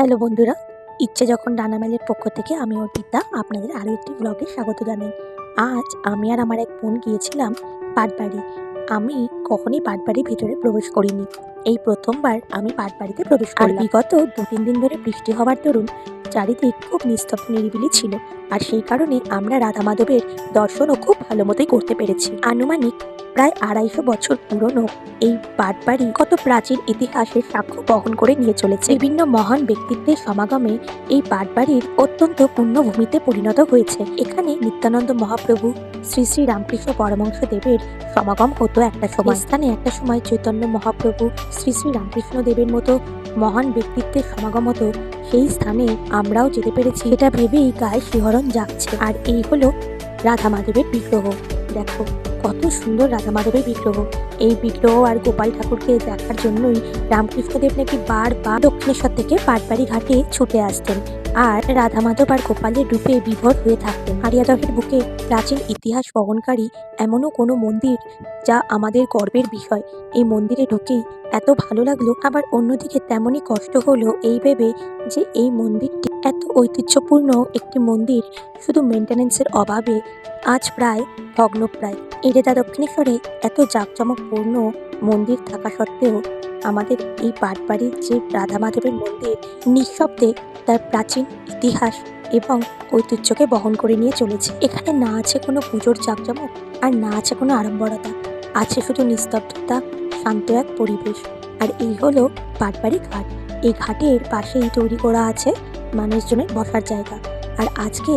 Hello বন্ধুরা ইচ্ছে যখন ডানামেলের পক্ষ থেকে আমি অর্পিতা আপনাদের আরও একটি ব্লগে স্বাগত জানাই। আজ আমি আর আমার এক বোন গিয়েছিলাম পাটবাড়ি আমি কখনই পাটবাড়ির ভিতরে প্রবেশ করিনি। এই প্রথমবার আমি পাটবাড়িতে প্রবেশ করি বিগত দু তিন দিন ধরে বৃষ্টি হওয়ার দরুন চারিদিক খুব নিস্তব্ধ নিরিবিলি ছিল। আর সেই কারণে আমরা রাধা মাধবের দর্শনও খুব ভালো মতোই করতে পেরেছি। আনুমানিক প্রায় আড়াইশো বছর পুরনো, এই পাটবাড়ি কত প্রাচীন ইতিহাসের সাক্ষ্য বহন করে নিয়ে চলেছে। বিভিন্ন মহান ব্যক্তিত্বের সমাগমে এই পাটবাড়ির অত্যন্ত পুণ্যভূমিতে পরিণত হয়েছে। এখানে নিত্যানন্দ মহাপ্রভু, শ্রী শ্রী রামকৃষ্ণ পরমংশ দেবের সমাগম হতো একটা সময়। স্থানে একটা সময় চৈতন্য মহাপ্রভু, শ্রী শ্রী রামকৃষ্ণ দেবের মতো মহান ব্যক্তিত্বের সমাগম হতো। সেই স্থানে আমরাও যেতে পেরেছি। এটা ভেবেই গায়ে শিহরণ জাগছে। আর এই হলো রাধা মাধবের বিগ্রহ। দেখো। কত সুন্দর রাধা মাধবের বিগ্রহ। এই বিগ্রহ আর গোপাল ঠাকুরকে দেখার জন্যই রামকৃষ্ণদেব নাকি বার বারবার দক্ষিণেশ্বর থেকে পাটবাড়ি ঘাটে ছুটে আসতেন আর রাধা মাধব আর গোপালের রূপে বিভোর হয়ে থাকতেন। হারিয়াদহের বুকে প্রাচীন ইতিহাস বহনকারী এমনও কোনো মন্দির যা আমাদের গর্বের বিষয়। এই মন্দিরে ঢুকেই এত ভালো লাগল, আবার অন্যদিকে তেমনই কষ্ট হলো এই ভেবে যে এই মন্দিরটি এত ঐতিহ্যপূর্ণ একটি মন্দির। শুধু মেনটেন্যান্সের অভাবে আজ প্রায় ভগ্নপ্রায়। এরেদা দক্ষিণেশ্বরে এত জাঁকজমকপূর্ণ মন্দির থাকা সত্ত্বেও আমাদের এই পাটবাড়ির যে রাধা মাধবের মন্দির নিঃশব্দে তার প্রাচীন ইতিহাস এবং ঐতিহ্যকে বহন করে নিয়ে চলেছে। এখানে না আছে কোনো পুজোর জাঁকজমক আর না আছে কোনো আড়ম্বরতা। আছে শুধু নিস্তব্ধতা, শান্ত এক পরিবেশ। আর এই হলো পাটবাড়ি ঘাট। এই ঘাটের পাশেই তৈরি করা আছে মানুষজনের বসার জায়গা। আর আজকে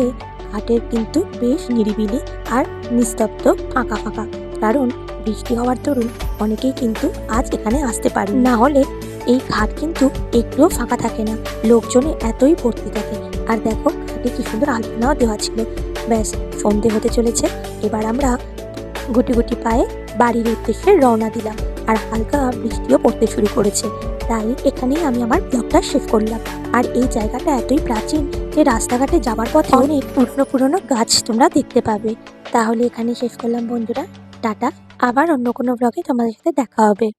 ঘাটের কিন্তু বেশ নিরিবিলি আর নিস্তব্ধ ফাঁকা ফাঁকা। কারণ বৃষ্টি হওয়ার দরুন অনেকেই কিন্তু আজ এখানে আসতে পারে না। হলে এই ঘাট কিন্তু একটুও ফাঁকা থাকে না। লোকজনে এতই ভর্তি থাকে। আর দেখো, ঘাটে কি সুন্দর আলপনাও দেওয়া ছিল। ব্যাস, সন্ধে হতে চলেছে। এবার আমরা গুটি গুটি পায়ে বাড়ির উদ্দেশ্যে রওনা দিলাম। আর হালকা বৃষ্টিও পড়তে শুরু করেছে। তাই এখানেই আমি আমার ব্লগটা শেষ করলাম। আর এই জায়গাটা এতই প্রাচীন যে রাস্তাঘাটে যাবার পথে অনেক পুরনো পুরনো গাছ তোমরা দেখতে পাবে। তাহলে এখানে শেষ করলাম বন্ধুরা। টাটা। আবার অন্য কোনো ব্লগে তোমাদের সাথে দেখা হবে।